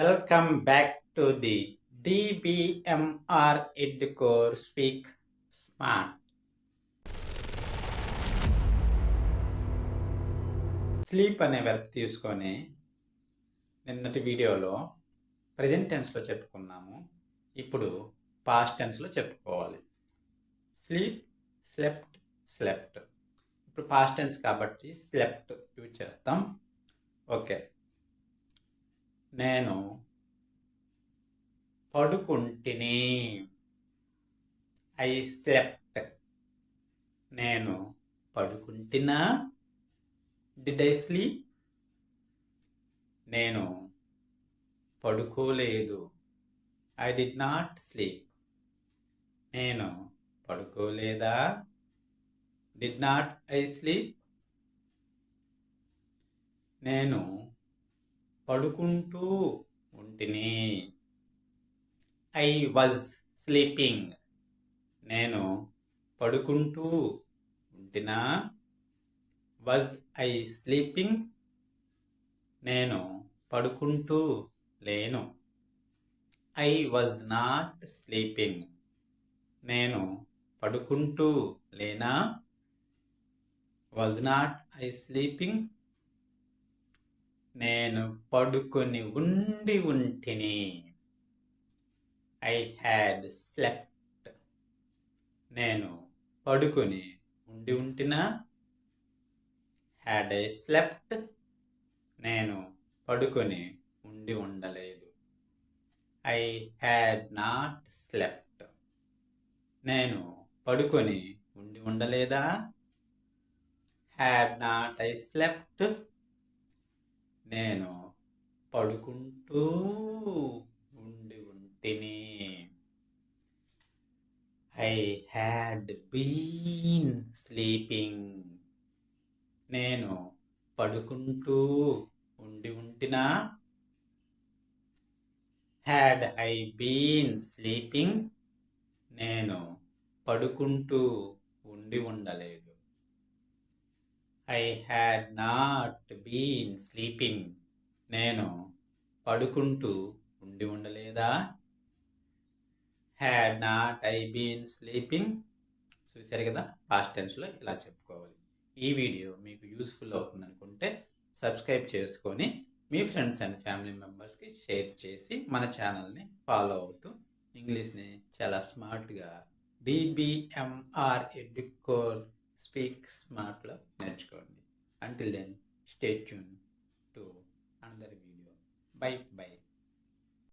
Welcome back to the DBMR Educore Speak Smart sleep అనే work తీసుకొని నిన్నటి వీడియోలో ప్రజెంట్ టెన్స్లో చెప్పుకున్నాము. ఇప్పుడు పాస్ట్ టెన్స్లో చెప్పుకోవాలి. స్లీప్ స్లెప్ట్ స్లెప్ట్ ఇప్పుడు పాస్ట్ టెన్స్ కాబట్టి స్లెప్ట్ యూజ్ చేస్తాం. ఓకే నేను పడుకుంటిని ఐ స్లెప్ట్. నేను పడుకుంటున్నా. డిడ్ ఐ స్లీప్ నేను పడుకోలేదు. ఐ డిడ్ నాట్ స్లీప్ నేను పడుకోలేదా? డిడ్ నాట్ ఐ స్లీప్ నేను పడుకుంటూ ఉంటిని. ఐ వాజ్ స్లీపింగ్ నేను పడుకుంటూ ఉంటినా? వాజ్ ఐ స్లీపింగ్ నేను పడుకుంటూ లేను. ఐ వాజ్ నాట్ స్లీపింగ్ నేను పడుకుంటూ లేనా? వాజ్ నాట్ ఐ స్లీపింగ్ నేను పడుకొని ఉండి ఉంటిని ఐ హ్యాడ్ స్లెప్ట్ నేను పడుకొని ఉండి ఉంటినా? హ్యాడ్ ఐ స్లెప్ట్ నేను పడుకొని ఉండి ఉండలేదు. ఐ హ్యాడ్ నాట్ స్లెప్ట్ నేను పడుకొని ఉండి ఉండలేదా? హ్యాడ్ నాట్ ఐ స్లెప్ట్ నేను పడుకుంటూ ఉండి ఉంటిని. I had been sleeping. నేను పడుకుంటూ ఉండి ఉంటినా? Had I been sleeping. నేను పడుకుంటూ ఉండి ఉండలేదు. I had not been sleeping నేను పడుకుంటూ ఉండి ఉండలేదా? Had not I been sleeping చూశారు కదా పాస్ట్ టెన్స్లో ఇలా చెప్పుకోవాలి. ఈ వీడియో మీకు యూస్ఫుల్ అవుతుంది అనుకుంటే సబ్స్క్రైబ్ చేసుకొని మీ ఫ్రెండ్స్ అండ్ ఫ్యామిలీ మెంబర్స్కి షేర్ చేసి మన ఛానల్ని ఫాలో అవుతూ ఇంగ్లీష్ని చాలా స్మార్ట్గా డిబిఎంఆర్ ఎడ్యుకోర్ స్పీక్ స్మార్ట్లో నేర్చుకోండి. Until then stay tune to another video bye bye